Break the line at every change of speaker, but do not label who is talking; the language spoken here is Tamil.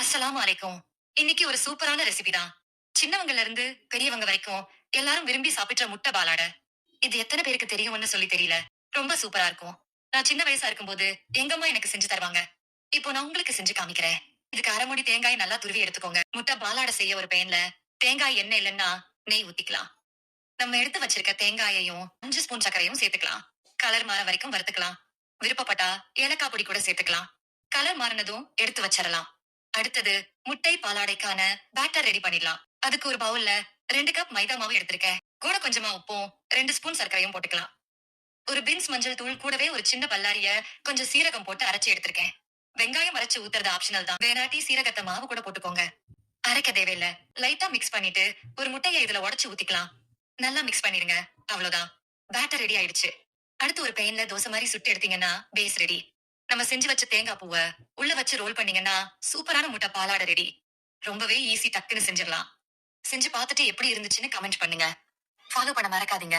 அஸ்ஸலாம் வலைக்கும் இன்னைக்கு ஒரு சூப்பரான ரெசிபி தான். சின்னவங்கல இருந்து பெரியவங்க வரைக்கும் எல்லாரும் விரும்பி சாப்பிடுற முட்டை பாலாடை. இது எத்தனை பேருக்கு தெரியும்னு சொல்லி தெரியல. ரொம்ப சூப்பரா இருக்கும். நான் சின்ன வயசா இருக்கும்போது எங்கம்மா எனக்கு செஞ்சு தருவாங்க. இப்போ நான் உங்களுக்கு செஞ்சு காமிக்கிறேன். இதுக்கு அரைமுடி தேங்காய் நல்லா துருவி எடுத்துக்கோங்க. முட்டை பாலாடை செய்ய ஒரு பேன்ல தேங்காய் எண்ணெய் இல்லைன்னா நெய் ஊத்திக்கலாம். நம்ம எடுத்து வச்சிருக்க தேங்காயையும் அஞ்சு ஸ்பூன் சர்க்கரையும் சேர்த்துக்கலாம். கலர் மாற வரைக்கும் வறுத்துக்கலாம். விருப்பப்பட்டா ஏலக்காய் பொடி கூட சேர்த்துக்கலாம். கலர் மாறினதும் எடுத்து வச்சிடலாம் அடுத்தது முட்டை பாலாடைக்கான பேட்டர் ரெடி பண்ணிடலாம். அதுக்கு ஒரு பவுல்ல ரெண்டு கப் மைதா மாவு எடுத்திருக்கேன். கூட கொஞ்சமா உப்பும் ரெண்டு ஸ்பூன் சர்க்கரையும் போட்டுக்கலாம். ஒரு பின்ஸ் மஞ்சள் தூள் கூடவே ஒரு சின்ன பல்லாரிய கொஞ்சம் சீரகம் போட்டு அரைச்சு எடுத்திருக்கேன். வெங்காயம் அரைச்சு ஊத்துறது ஆப்ஷனல் தான். வேணாட்டி சீரகத்தை மாவு கூட போட்டுக்கோங்க. அரைக்க தேவையில்ல. லைட்டா மிக்ஸ் பண்ணிட்டு ஒரு முட்டையை இதுல உடைச்சு ஊத்திக்கலாம். நல்லா மிக்ஸ் பண்ணிருங்க. அவ்வளவுதான். பேட்டர் ரெடி ஆயிடுச்சு. அடுத்து ஒரு பெயின்ல தோசை மாதிரி சுட்டு எடுத்தீங்கன்னா பேஸ் ரெடி நம்ம செஞ்சு வச்ச தேங்காய் பூவை உள்ள வச்சு ரோல் பண்ணீங்கன்னா சூப்பரான முட்டை பாலாடை ரெடி ரொம்பவே ஈஸி டக்குன்னு செஞ்சிடலாம். செஞ்சு பார்த்துட்டு எப்படி இருந்துச்சுன்னு கமெண்ட் பண்ணுங்க. ஃபாலோ பண்ண மறக்காதீங்க.